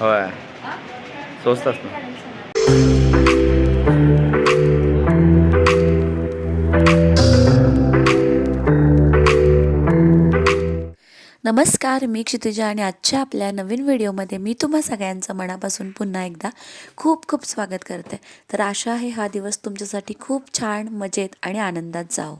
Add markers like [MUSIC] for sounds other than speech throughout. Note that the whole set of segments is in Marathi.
होय. स्वस्त नमस्कार मी क्षितिजा आणि आजच्या आपल्या नवीन व्हिडिओमध्ये मी तुम्हा सगळ्यांचं मनापासून पुन्हा एकदा खूप खूप स्वागत करते. तर आशा आहे हा दिवस तुमच्यासाठी खूप छान मजेत आणि आनंदात जाओ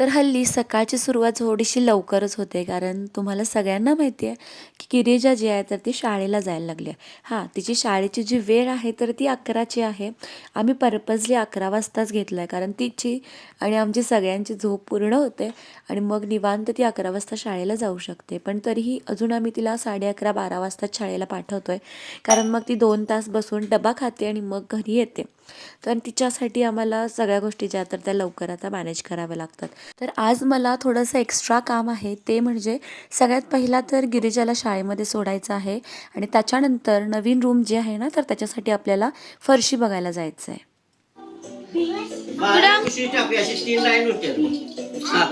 तर हल्ली सकाळची सुरुवात थोडीशी लवकरच होते कारण तुम्हाला सगळ्यांना माहिती आहे की गिरिजा जी आहे तर ती शाळेला जायला लागली आहे. हां तिची शाळेची जी वेळ आहे तर ती अकराची आहे. आम्ही पर्पजली अकरा वाजताच घेतलं आहे कारण तिची आणि आमची सगळ्यांची झोप पूर्ण होते आणि मग निवांत ती अकरा वाजता शाळेला जाऊ शकते. पण तरीही अजून आम्ही तिला साडे अकरा बारा वाजताच शाळेला पाठवतो आहे कारण मग ती दोन तास बसून डबा खाते आणि मग घरी येते. तर तिच्यासाठी आम्हाला सगळ्या गोष्टी ज्या तर त्या लवकर आता मॅनेज कराव्या लागतात. तर आज मला थोडंसं एक्स्ट्रा काम आहे. ते म्हणजे सगळ्यात पहिला तर गिरिजाला शाळेमध्ये सोडायचं आहे. आणि त्याच्यानंतर नवीन रूम जे आहे ना तर त्याच्यासाठी आपल्याला फरशी बघायला जायचं आहे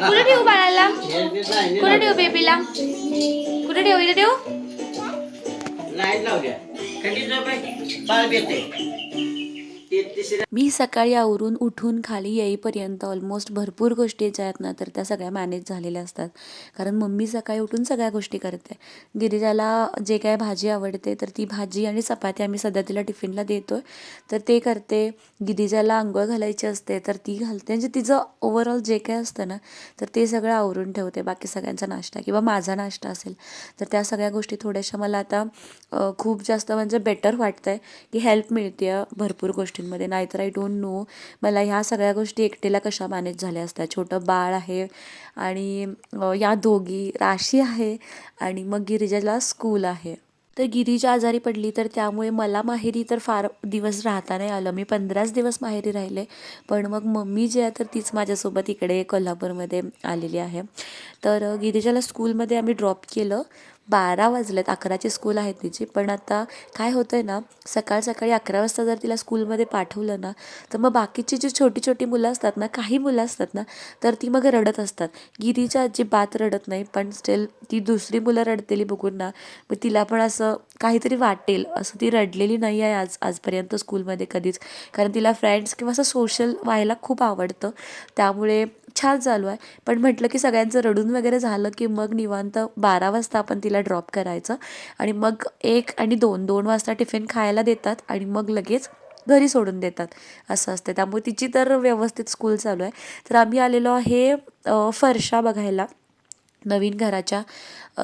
कुठे ठेवू. बाळाला? [LAUGHS] कुठे ठेवू बेबीला. कुठे ठेवू इथे ठेवू. लावल्या झोप बाळ येते ते तिसऱ्या मी सकाळी आवरून उठून खाली येईपर्यंत ऑलमोस्ट भरपूर गोष्टी ज्या आहेत ना तर त्या सगळ्या मॅनेज झालेल्या असतात. कारण मम्मी सकाळी उठून सगळ्या गोष्टी करते. गिरिजाला जे काय भाजी आवडते तर ती भाजी आणि चपाती आम्ही सध्या तिला टिफिनला देतो तर ते करते. गिरिजाला आंघोळ घालायची असते तर ती घालते. म्हणजे तिचं ओव्हरऑल जे काय असतं ना तर ते सगळं आवरून ठेवते. बाकी सगळ्यांचा नाश्ता किंवा माझा नाश्ता असेल तर त्या सगळ्या गोष्टी थोड्याशा मला आता खूप जास्त म्हणजे बेटर वाटतं आहे की हेल्प मिळते भरपूर गोष्टींमध्ये नाहीतर आय डोंट नो मला ह्या सगळ्या गोष्टी एकटेला कशा मॅनेज झाल्या असत्या? छोटं बाळ आहे आणि या दोघी राशी आहे आणि मग गिरिजाला स्कूल आहे. तर गिरीजा आजारी पडली तर त्यामुळे मला माहेरी तर फार दिवस राहता नाही आलं. मी पंधराच दिवस माहेरी राहिले. पण मग मम्मी जी आहे तर तीच माझ्यासोबत इकडे कोल्हापूरमध्ये आलेली आहे. तर गिरीजाला स्कूलमध्ये आम्ही ड्रॉप केलं. बारा वाजलेत अकराची स्कूल आहे तिची. पण आता काय होतं आहे ना सकाळ सकाळी अकरा वाजता जर तिला स्कूलमध्ये पाठवलं ना तर मग बाकीची जी छोटी छोटी मुलं असतात ना काही मुलं असतात ना तर ती मग रडत असतात. गिरीच्या अजिबात रडत नाही पण स्टील ती दुसरी मुलं रडतेली बघून ना मग तिला पण असं काहीतरी वाटेल असं ती रडलेली नाही आहे आज आजपर्यंत स्कूलमध्ये कधीच. कारण तिला फ्रेंड्स किंवा असं सोशल व्हायला खूप आवडतं. त्यामुळे छान चालू आहे. पण म्हटलं की सगळ्यांचं रडून वगैरे झालं की मग निवांत बारा वाजता आपण तिला ड्रॉप करायचं. आणि मग एक आणि दोन दोन वाजता टिफिन खायला देतात आणि मग लगेच घरी सोडून देतात. असं असते. त्यामुळे तिची तर व्यवस्थित स्कूल चालू आहे. तर आम्ही आलेलो आहे फरशा बघायला. नवीन घराच्या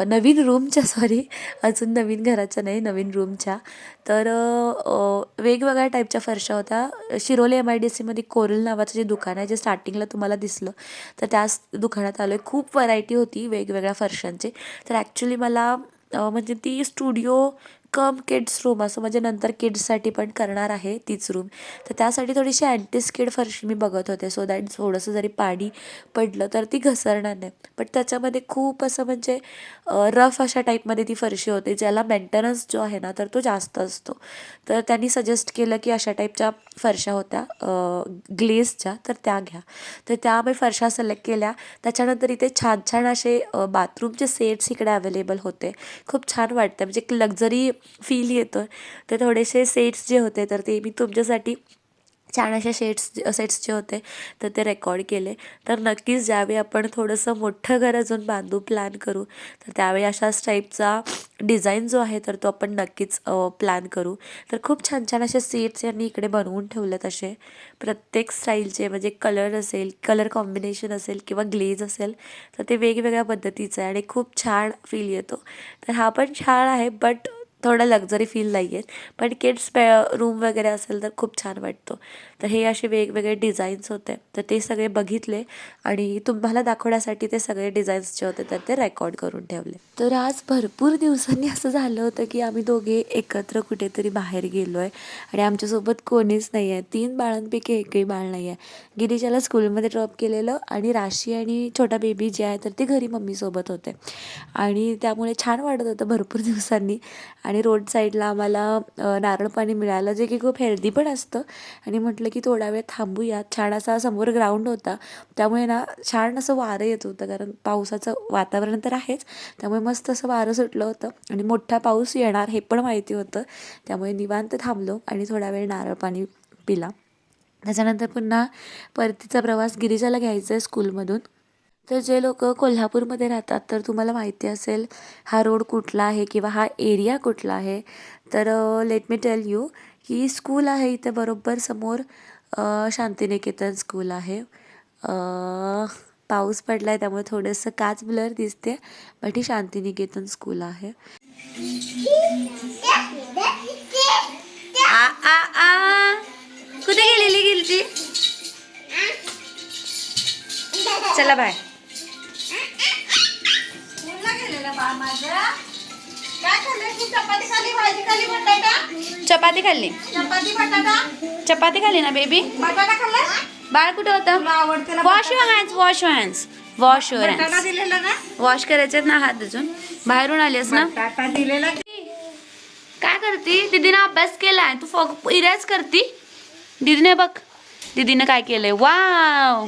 नवीन रूमच्या सॉरी अजून नवीन घराच्या नाही नवीन रूमच्या तर वेगवेगळ्या टाईपच्या फरशा होत्या. शिरोली एम आय डी सीमध्ये कोरल नावाचं जे दुकान आहे जे स्टार्टिंगला तुम्हाला दिसलं तर त्याच दुकानात आलो आहे खूप व्हरायटी होती वेगवेगळ्या फरशांची. तर ॲक्च्युली मला म्हणजे ती स्टुडिओ कम किड्स रूम असं म्हणजे नंतर किड्ससाठी पण करणार आहे तीच रूम तर त्यासाठी थोडीशी अँटीस्किड फरशी मी बघत होते. सो दॅट थोडंसं जरी पाणी पडलं तर ती घसरणार नाही. बट त्याच्यामध्ये खूप असं म्हणजे रफ अशा टाईपमध्ये ती फरशी होते ज्याला मेंटेनन्स जो आहे ना तर तो जास्त असतो. तर त्यांनी सजेस्ट केलं की अशा टाईपच्या फरशा होत्या ग्लेसच्या तर त्या घ्या. तर त्या मी फरशा सिलेक्ट केल्या. त्याच्यानंतर इथे छान छान असे बाथरूमचे सेट्स इकडे अवेलेबल होते. खूप छान वाटतं. म्हणजे एक लक्झरी फील येतं तर थोडेसे सेट्स जे होते तर ते मी तुमच्यासाठी छान असे शेड्स सेट्स जे होते तर ते रेकॉर्ड केले. तर नक्कीच ज्यावेळी आपण थोडंसं मोठं घर अजून बांधू प्लॅन करू तर त्यावेळी अशाच टाईपचा डिझाईन जो आहे तर तो आपण नक्कीच प्लॅन करू. तर खूप छान छान असे सेट्स यांनी इकडे बनवून ठेवलेत असे. प्रत्येक स्टाईलचे म्हणजे कलर असेल कलर कॉम्बिनेशन असेल किंवा ग्लेज असेल तर ते वेगवेगळ्या पद्धतीचं आहे आणि खूप छान फील येतो. तर हा पण छान आहे बट थोडं लक्झरी फील नाही आहेत पण किड्स पे रूम वगैरे असेल तर खूप छान वाटतो. तर हे असे वेगवेगळे डिझाईन्स होते. तर ते सगळे बघितले आणि तुम्हाला दाखवण्यासाठी ते सगळे डिझाईन्स जे होते तर ते रेकॉर्ड करून ठेवले. तर आज भरपूर दिवसांनी असं झालं होतं की आम्ही दोघे एकत्र कुठेतरी बाहेर गेलो आहे आणि आमच्यासोबत कोणीच नाही आहे तीन बाळांपैकी एकही बाळ नाही आहे गिरीजाला स्कूलमध्ये ड्रॉप केलेलं आणि राशी आणि छोटा बेबी जे आहे तर ते घरी मम्मीसोबत होते. आणि त्यामुळे छान वाटत होतं भरपूर दिवसांनी. आणि आणि रोड साईडला आम्हाला नारळ पाणी मिळालं जे की खूप हेल्दी पण असतं. आणि म्हटलं की थोडा वेळ थांबूया. छान असा समोर ग्राउंड होता. त्यामुळे ना छान असं वारं येत होतं कारण पावसाचं वातावरण तर आहेच. त्यामुळे मस्त असं वारं सुटलं होतं. आणि मोठा पाऊस येणार हे पण माहिती होतं. त्यामुळे निवांत थांबलो आणि थोडा वेळ नारळ पाणी पिला. त्याच्यानंतर पुन्हा परतीचा प्रवास गिरिजाला घ्यायचा आहे स्कूलमधून तर जे लोक कोल्हापूरमध्ये राहतात तर तुम्हाला माहिती असेल हा रोड कुठला आहे किंवा हा एरिया कुठला आहे? तर लेट मी टेल यू की स्कूल आहे इथे बरोबर समोर शांतिनिकेतन स्कूल आहे. पाऊस पडला आहे त्यामुळे थोडंसं काच ब्लर दिसते बट ही शांतिनिकेतन स्कूल आहे. आ आ आ. कुठे गेलेली गेलती? चला बाय. चपाती खाल्ली चपाती खाल्ली. ना बेबी बाळ कुठं होतं? Wash your hands wash your hands wash your hands wash करायचे ना हात अजून. बाहेरून आलीस ना? काय करती? दीदीनं अभ्यास केलाय. तू फॉग इरेज करती. दीदीने बघ. दीदीने काय केलंय? वाव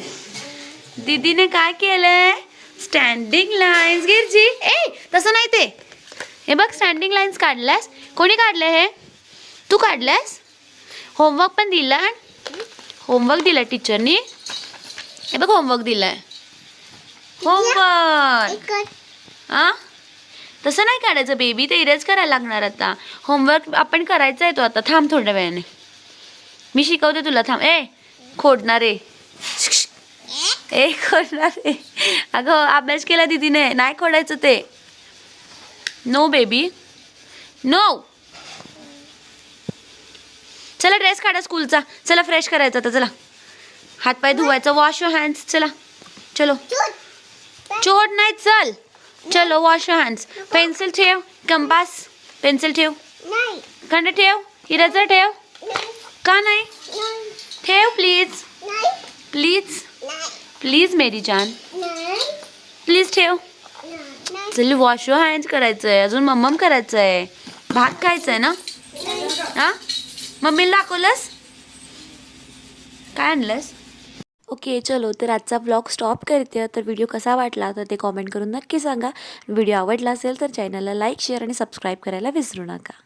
दीदीने काय केलंय? स्टँडिंग लाईन्स गिरजी ए तसं नाही ते. हे बघ स्टँडिंग लाईन्स काढल्यास. कोणी काढले हे? तू काढल्यास? होमवर्क पण दिला होमवर्क दिलाय टीचरनी हे बघ होमवर्क दिलाय. होमवर्क आ? तसं नाही काढायचं बेबी ते इरेज करायला लागणार आता. होमवर्क आपण करायचा आहे तो आता. थांब थोड्या वेळाने. मी शिकवते तुला थांब. ए खोडणार रे ए खोडणार अगं अभ्यास केला दीदीने. नाही खोडायचं ते. नो बेबी नो चला ड्रेस काढा स्कूलचा चला फ्रेश करायचा आता. चला. हातपाय धुवायचं. वॉश युअर हँड्स चला. चलो. चोट नाही चल. चलो वॉश युअर हँड्स पेन्सिल ठेव. कंपास. पेन्सिल ठेव. खंड ठेव. इरेजर ठेव. का नाही? ठेव प्लीज प्लीज प्लीज मेरी जान प्लीज ठेव. चल वॉश युअर हँड करायचं आहे अजून मम्मम करायचं आहे भात खायचं आहे ना? हा? मम्मीला दाखवलंस? काय आणलंस? ओके चलो तर आजचा ब्लॉग स्टॉप करते. तर व्हिडिओ कसा वाटला तर ते कॉमेंट करून नक्की सांगा. व्हिडिओ आवडला असेल तर चॅनलला लाईक शेअर आणि सबस्क्राईब करायला विसरू नका.